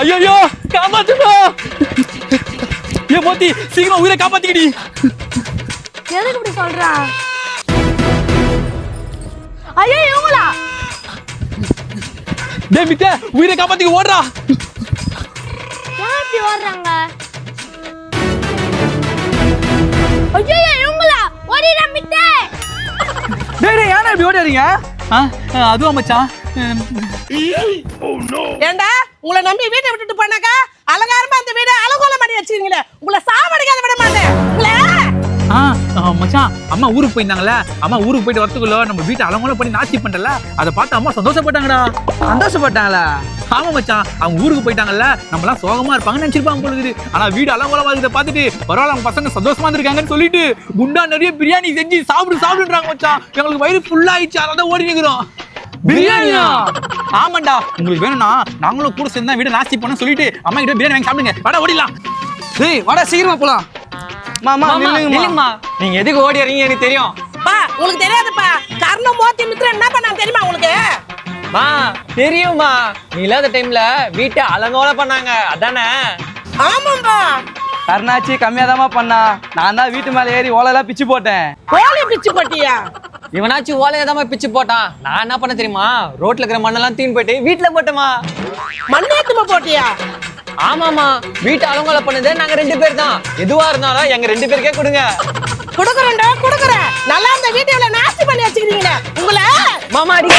ஐயோ காப்பாத்துடா ஏ மோத்தி சீக்கிரமா உயிரை காப்பாத்திக்கிடி. எதுக்கு இப்படி சொல்றா? ஐயோ இவங்களா? டேய் மித்த உயிரை காப்பாத்திக்க ஓடுறா. ஏன் இப்படி ஓடுறாங்க? ஐயோ இவங்களா? ஓடிடா மித்தே டேய் டேய் ஏன்னா இப்படி ஓடுறீங்க ஆ அதுவும் மச்சான். ஏண்டா? உங்களை நம்பி வீட்டை விட்டுட்டு போனாக்கா அலங்காரமா அந்த வீடு அலங்கோலம் பண்ணி வச்சிருக்கீங்களே. உங்களை சாவடிக்காத விட மாட்டேன். உங்களை! மச்சான் அம்மா ஊருக்கு போயிருந்தாங்கல்ல? அம்மா ஊருக்கு போயிட்டு வரத்துக்குள்ள நம்ம வீட்டை அலங்கோலம் பண்ணி நாஸ்தி பண்ணல அதை பார்த்து அம்மா சந்தோஷப்பட்டாங்கடா. சந்தோஷப்பட்டாங்களா? ஆமா மச்சான் அவங்க ஊருக்கு போயிட்டாங்கல்ல? நம்மலாம் சோகமா இருப்பாங்கன்னு நினைச்சிருப்பாங்க போல இருக்குது. ஆனா வீடு அலங்கோலமா இருக்கிறத பார்த்துட்டு பரவாயில்ல அவங்க பசங்க சந்தோஷமா இருந்திருக்காங்கன்னு சொல்லிட்டு குண்டா நிறைய பிரியாணி செஞ்சு சாப்பிடு சாப்பிடுன்றாங்க மச்சான். எங்களுக்கு வயிறு ஃபுல் ஆயிடுச்சு அதான் ஓடி நிக்கிறோம். பிரியாணியா? ஆமாண்டா. உங்களுக்கு வேணும்னா நாங்களும் கூட சேர்ந்து தான் வீடு நாஸ்தி பண்ண சொல்லிட்டு அம்மா கிட்ட பிரியாணி வாங்கி சாப்பிடுங்க. வாடா ஓடிடலாம். டேய் வாடா சீக்கிரமா போலாம். மாமா நில்லுங்கம்மா. நீங்க எதுக்கு ஓடி இறங்கி எனக்கு தெரியும். பா உங்களுக்கு தெரியாதுப்பா. கர்ணம் மோத்தி மித்திரம் என்ன பண்ணான்னு தெரியுமா உங்களுக்கு? மா தெரியுமா நீ இல்லாத டைம்ல வீட்டை அலங்கோல பண்ணாங்க. அதானே? ஆமாம்பா. கருணாச்சி கம்மியாதாம்மா பண்ணா. நான் தான் வீட்டு மேல ஏறி ஓலையெல்லாம் பிச்சு போட்டேன். கோழி பிச்சு போட்டியா? இவனாச்சும் ஓலையை தான் பிச்சு போட்டான். நான் என்ன பண்ண தெரியுமா? ரோட்ல இருக்கிற மண்ணெல்லாம் தீன் போயிட்டு வீட்டுல போட்டோமா மண்ணேத்துமா போட்டியா? ஆமாமா வீட்டை அலங்கோல பண்ணது நாங்க ரெண்டு பேர் தான். எதுவா இருந்தாலும் எங்க ரெண்டு பேருக்கே கொடுங்க. குடுக்குறேன்டா குடுக்குறேன். நல்லா இந்த வீட்டை இவ்வளவு நாஸ்தி பண்ணி வச்சுக்கிறீங்களே? உங்களை மாமா அடி.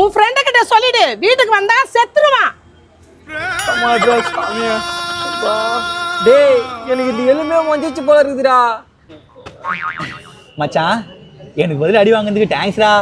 உன் ஃப்ரெண்டு கிட்ட சொல்லிடு. வீட்டுக்கு வந்தா செத்துருவான். டேய் எனக்கு இந்த எலுமே மஞ்சிச்சு போல இருக்குதுடா. மச்சான் எனக்கு பதில் அடி வாங்குறதுக்கு டேங்க்ஸ்டா